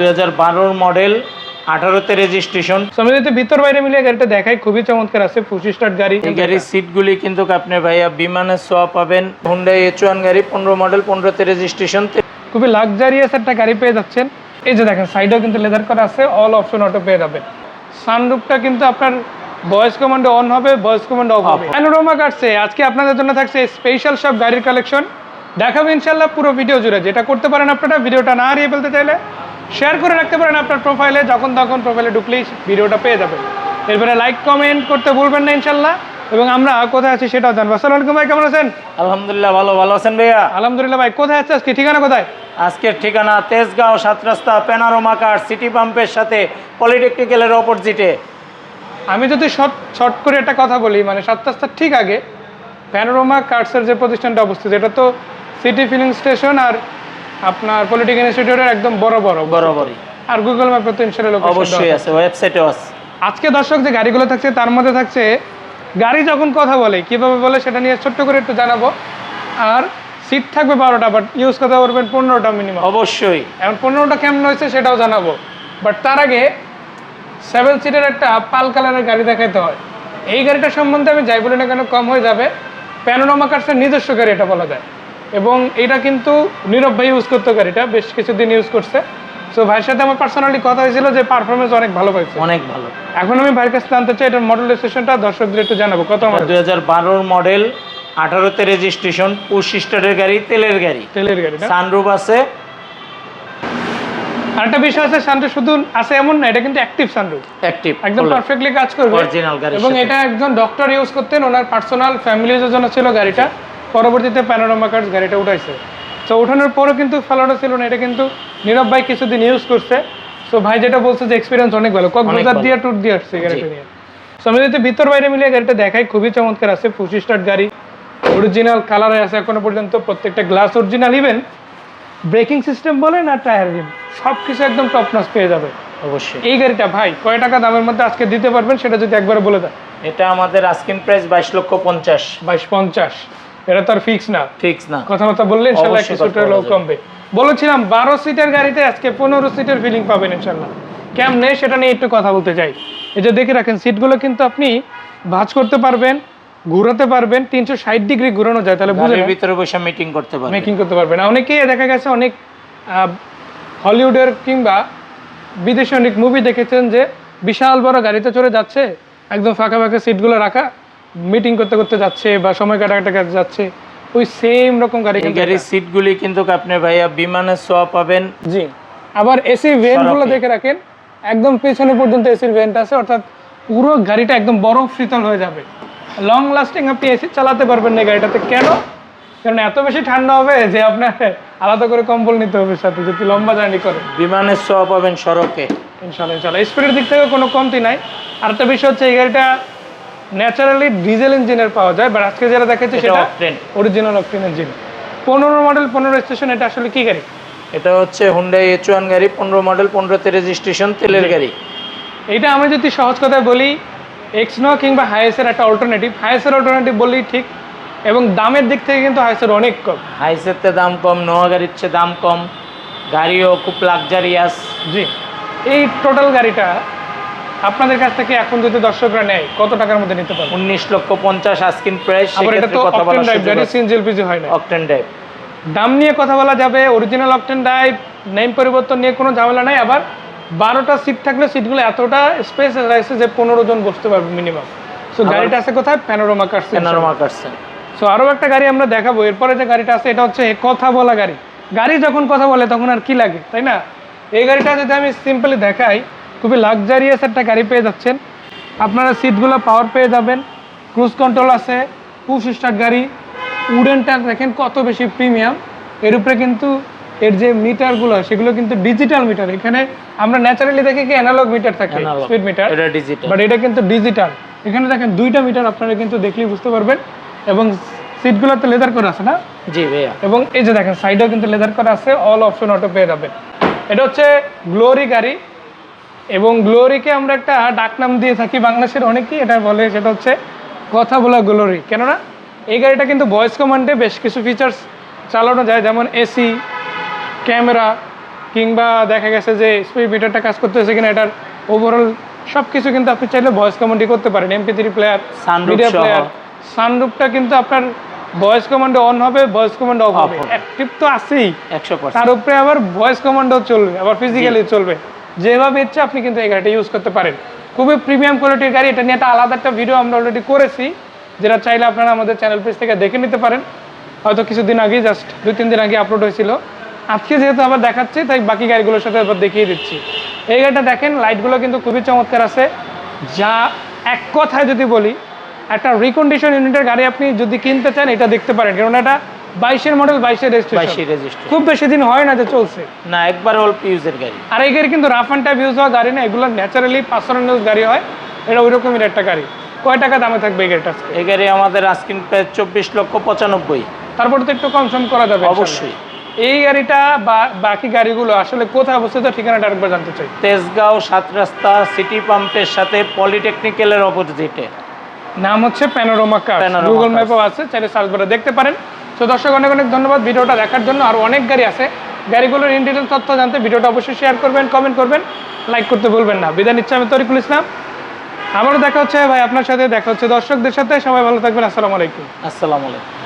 দুই হাজার বারোর মডেল আঠারোতে রেজিস্ট্রেশন আমি যদি ভিতর বাইরে মিলিয়ে গাড়িটা দেখাই খুবই চমৎকার আছে পঁচিশ স্টার্ট গাড়ি। এই গাড়ির সিটগুলি কিন্তু আপনি ভাইয়া বিমানের সোয়া পাবেন। হুন্ডাই এইচ ওয়ান গাড়ি পনেরো মডেল পনেরোতে রেজিস্ট্রেশন খুবই লাক্সারিয়াস একটা গাড়ি পেয়ে যাচ্ছেন। এই যে দেখেন সাইডেও কিন্তু লেদার করা আছে অল অপশন অটো পেয়ে যাবেন। সানরুফটা কিন্তু আপনার ভয়েস কমান্ডে অন হবে ভয়েস কমান্ডে অফ হবে। প্যানোরামা কাটছে আজকে আপনাদের জন্য থাকছে স্পেশাল সব গাড়ির কালেকশন দেখাবো ইনশাল্লাহ পুরো ভিডিও জুড়ে। যেটা করতে পারেন আপনারা ভিডিওটা না হারিয়ে ফেলতে চাইলে শেয়ার করে রাখতে পারেন আপনার প্রোফাইলে যখন তখন প্রোফাইলে ঢুকলেই ভিডিওটা পেয়ে যাবেন। এরপরে লাইক কমেন্ট করতে ভুলবেন না ইনশাল্লাহ। এবং আমরা কোথায় আছি সেটাও জানব। আসসালামু আলাইকুম ভাই কেমন আছেন? আলহামদুলিল্লাহ ভালো ভালো আছেন ভাইয়া? আলহামদুলিল্লাহ ভাই কোথায় আছে আজকে ঠিকানা কোথায়? আজকের ঠিকানা তেজগাঁও সাত রাস্তা প্যানারোমা কার সিটি পাম্পের সাথে পলিটেকনিক্যালের অপোজিটে আমি যদি শর্ট শর্ট করে একটা কথা বলি মানে সাত রাস্তার ঠিক আগে প্যানোরোমা কার্ডসের যে প্রতিষ্ঠানটা অবস্থিত এটা তো সিটি ফিলিং স্টেশন আর আপনার পলিটিক্যাল ইনস্টিটিউটের একদম বড় বড় বরাবরই। আর গুগল ম্যাপে তো দেওয়া অবশ্যই আছে ওয়েবসাইটেও আছে। আজকে দর্শক যে গাড়িগুলো থাকছে তার মধ্যে থাকছে গাড়ি যখন কথা বলে কীভাবে বলে সেটা নিয়ে ছোট্ট করে একটু জানাব। আর সিট থাকবে বারোটা বাট ইউজ করতে পারবেন পনেরোটা মিনিমাম অবশ্যই। এখন পনেরোটা কেমন হয়েছে সেটাও জানাব। বাট তার আগে সেভেন সিটের একটা পাল কালারের গাড়ি দেখাইতে হয়। এই গাড়িটা সম্বন্ধে আমি যাই বলি না কেন কম হয়ে যাবে। প্যানোরামা কার্সের নিজস্ব গাড়ি এটা বলা যায়। এবং এটা কিন্তু নীরব ভাই ইউজ করতো গাড়িটা বেশ কিছুদিন ইউজ করছে। সো ভাইয়ের সাথে আমার পার্সোনালি কথা হয়েছিল যে পারফরমেন্স অনেক ভালো পাইছে। অনেক ভালো। এখন আমি ভাইয়ের কাছে জানতে চাই এটার মডেল রেজিস্ট্রেশনটা দর্শকদের একটু জানাব। কত আমার দুই হাজার বারোর মডেল আঠারোতে রেজিস্ট্রেশন পুশ স্টারের গাড়ি তেলের গাড়ি। তেলের গাড়িটা সানরুফ আছে। আরেকটা বিষয় আছে শান্ত শুধু আছে এমন না এটা কিন্তু অ্যাক্টিভ সানরুফ। অ্যাক্টিভ একদম পারফেক্টলি কাজ করবে। অরিজিনাল গাড়ি এবং এটা একজন ডক্টর ইউজ করতেন ওনার পার্সোনাল ফ্যামিলি জন্য ছিল গাড়িটা। পরবর্তীতে প্যানোরামা কার্ডস গাড়িটা উঠাইছে। তো ওঠানোর পরও কিন্তু ফেলাটা ছিল না এটা কিন্তু নীরব ভাই কিছুদিন ইউজ করছে। সো ভাই যেটা বলছে যে এক্সপিরিয়েন্স অনেক ভালো। কক্সবাজার। দিয়ে ট্যুর দিয়ে আসছে গাড়িটা নিয়ে। সো আমি যদি ভিতর বাইরে মিলিয়ে গাড়িটা দেখাই খুবই চমৎকার আছে পঁচিশ স্টার্ট গাড়ি। অরিজিনাল কালারে আছে এখনও পর্যন্ত প্রত্যেকটা glass original even braking system বলেন আর টায়ার রিম সব কিছু একদম টপ নস পেয়ে যাবে। অবশ্যই। এই গাড়িটা ভাই কয় টাকা দামের মধ্যে আজকে দিতে পারবেন সেটা যদি একবার বলে দেন? এটা আমাদের আস্কিং প্রাইস বাইশ লক্ষ পঞ্চাশ। বাইশ পঞ্চাশ। এটা তো আর ফিক্স না। ফিক্স না। কথা মতো বললে ইনশাল্লাহ বলা লোক কমবে। বলেছিলাম বারো সিটের গাড়িতে আজকে পনেরো সিটের ফিলিং পাবেন ইনশাল্লাহ। কেমন? সেটা নিয়ে একটু কথা বলতে চাই। এই যে দেখে রাখেন সিটগুলো কিন্তু আপনি ভাঁজ করতে পারবেন ঘুরাতে পারবেন তিনশো ষাট ডিগ্রি ঘুরানো যায় তাহলে বুঝে ভিতরে বসে মিটিং করতে পারবে মেকিং করতে পারবেন। অনেকেই দেখা গেছে অনেক হলিউডের কিংবা বিদেশি অনেক মুভি দেখেছেন যে বিশাল বড় গাড়িতে চড়ে যাচ্ছে একদম ফাঁকা ফাঁকা সিটগুলো রাখা। মিটিং করতে করতে যাচ্ছে বা সময় কাটাকাটি কাটে যাচ্ছে ওই সেম রকম গাড়ি কিন্তু গাড়ির সিটগুলি কিন্তু আপনি ভাইয়া বিমানের সোয়া পাবেন। জি। আবার এসি সড়কে। দেখে রাখেন একদম পেছনে পর্যন্ত এসির ভেন্ট আছে অর্থাৎ পুরো গাড়িটা একদম বরফ শীতল হয়ে যাবে। লং লাস্টিং আপনি এসি চালাতে পারবেন না গাড়িটাতে। কেন? কারণ এত বেশি ঠান্ডা হবে যে আপনার আলাদা করে কম্বল নিতে হবে সাথে যদি লম্বা জার্নি করে বিমানের সোয়া পাবেন সড়কে। ইনশাল্লাহ ইনশাল্লাহ। স্পিডের দিক থেকে কোনো কমতি নাই। আর একটা বিষয় হচ্ছে এই গাড়িটা ন্যাচারালি ডিজেল ইঞ্জিনের পাওয়া যায় বাট আজকে যারা দেখাচ্ছি সেটা। অরিজিনাল অকটেন ইঞ্জিন পনেরো মডেল পনেরো স্টেশন এটা আসলে কি গাড়ি? এটা হচ্ছে হুন্ডাই এইচ ওয়ান গাড়ি পনেরো মডেল পনেরোতে রেজিস্ট্রেশন তেলের গাড়ি। এটা আমি যদি সহজ কথায় বলি এক্সনো কিংবা হাইসের একটা অল্টারনেটিভ হাইসের অল্টারনেটিভ বললেই ঠিক এবং দামের দিক থেকে কিন্তু হাইসের অনেক কম। হাইসেরতে দাম কম নোয়া গাড়ির চেয়ে দাম কম গাড়িও খুব লাক্সারিয়াস জি। এই টোটাল গাড়িটা আপনাদের কাছ থেকে এখন যদি দর্শকরা নেয় কত টাকার মধ্যে নিতে পারবে? উনিশ লক্ষ পঞ্চাশ আস্কিন প্রাইস আবার এটা তো কথা অকটেন ড্রাইভ আছে। সিএনজি এলপিজি হয় না। অকটেন ড্রাইভ দাম নিয়ে কথা বলা যাবে অরিজিনাল অকটেন ড্রাইভ নেম পরিবর্তন নিয়ে কোনো ঝামেলা নাই আবার বারোটা সিট থাকলে সিটগুলো এতটা স্পেস আছে যে পনেরো জন বসতে পারবে মিনিমাম সো গাড়িটা আছে কোথায়? প্যানোরামা কার প্যানোরামা কাটছেন সো আরও একটা গাড়ি আমরা দেখাবো এরপরে যে গাড়িটা আছে এটা হচ্ছে কথা বলা গাড়ি। গাড়ি যখন কথা বলে তখন আর কি লাগে তাই না? এই গাড়িটা যদি আমি সিম্পলি দেখাই খুবই লাক্সারিয়াস একটা গাড়ি পেয়ে যাচ্ছেন। আপনারা সিটগুলো পাওয়ার পেয়ে যাবেন। ক্রুজ কন্ট্রোল আছে পুশ স্টার্ট গাড়ি উডেনটা দেখেন কত বেশি প্রিমিয়াম এর উপরে কিন্তু এর যে মিটারগুলো সেগুলো কিন্তু ডিজিটাল মিটার এখানে আমরা ন্যাচারালি দেখি কি অ্যানালগ মিটার থাকে। স্পিড মিটার এটা ডিজিটাল বাট এটা কিন্তু ডিজিটাল এখানে দেখেন দুইটা মিটার আপনারা কিন্তু দেখলেই বুঝতে পারবেন। এবং সিটগুলো তো লেদার করা আছে না? জি ভাইয়া। এবং এই যে দেখেন সাইডেও কিন্তু লেদার করা আছে অল অপশন অটো পেয়ে যাবেন। এটা হচ্ছে গ্লোরি গাড়ি। এবং গ্লোরিকে আমরা একটা ডাকনাম দিয়ে থাকি বাংলাদেশের অনেকেই এটা বলে সেটা হচ্ছে কথা বলা গ্লোরি কেননা এই গাড়িটা কিন্তু ভয়েস কমান্ডে বেশ কিছু ফিচার্স চালানো যায় যেমন এসি ক্যামেরা কিংবা দেখা গেছে যে স্পিড মিটারটা কাজ করতেছে কিনা এটার ওভারঅল সব কিছু কিন্তু আপনি চাইলে ভয়েস কমান্ডই করতে পারেন। MP three player media. Player সানরুফটা কিন্তু আপনার ভয়েস কমান্ডে অন হবে ভয়েস কমান্ড অফ হবে। হবে। অ্যাক্টিভ তো আছেই। একশো তার উপরে আবার ভয়েস কমান্ডও চলবে আবার ফিজিক্যালি চলবে। যেভাবে ইচ্ছা, আপনি কিন্তু এই গাড়িটা ইউজ করতে পারেন। খুবই প্রিমিয়াম কোয়ালিটির গাড়ি, এটা নিয়ে একটা আলাদা একটা ভিডিও আমরা অলরেডি করেছি, যেটা চাইলে আপনারা আমাদের চ্যানেল পেজ থেকে দেখে নিতে পারেন। হয়তো কিছুদিন আগে জাস্ট দুই, তিন দিন আগে আপলোড হয়েছিল। আজকে যেহেতু আবার দেখাচ্ছি, তাই বাকি গাড়িগুলোর সাথে আবার দেখিয়ে দিচ্ছি। এই গাড়িটা দেখেন লাইটগুলো কিন্তু খুবই চমৎকার আছে। যা এক কথায় যদি বলি, একটা রিকন্ডিশন ইউনিটের গাড়ি আপনি যদি কিনতে চান, এটা দেখতে পারেন। কারণ এটা বাইশের মডেল বাইশের রেজিস্ট্রেশন খুব বেশি দিন হয় না যে চলছে। না একবার অল্প ইউজের গাড়ি। আর এই গাড়ি কিন্তু রাফ অ্যান্ড টাইপ ইউজ হওয়া গাড়ি না এগুলো ন্যাচারালি ইউজ গাড়ি হয় এটা ওই রকমের একটা গাড়ি। কয় টাকা দামে থাকবে এই গাড়িটা এই গাড়ি আমাদের চব্বিশ লক্ষ পঁচানব্বই। তারপর তো একটু করা যাবে অবশ্যই। এই গাড়িটা বা বাকি গাড়িগুলো আসলে কোথায় অবস্থিত ঠিকানাটা আরেকবার জানতে চাই। তেজগাঁও সাত রাস্তা সিটি পাম্পের সাথে পলিটেকনিক্যালের অপোজিটে নাম হচ্ছে প্যানোরোমা কার গুগল। ম্যাপও আছে চাইলে সার্চ করে দেখতে পারেন। তো দর্শক, অনেক অনেক ধন্যবাদ ভিডিওটা দেখার জন্য। আর অনেক গাড়ি আছে। গাড়িগুলোর ইন ডিটেল তথ্য জানতে ভিডিওটা অবশ্যই শেয়ার করবেন কমেন্ট করবেন লাইক করতে ভুলবেন না। বিদায় নিচ্ছে আমি তরিকুল ইসলাম। আমারও দেখা হচ্ছে ভাই আপনার সাথে, দেখা হচ্ছে দর্শকদের সাথে। সবাই ভালো থাকবেন। আসসালামু আলাইকুম। আসসালামু আলাইকুম।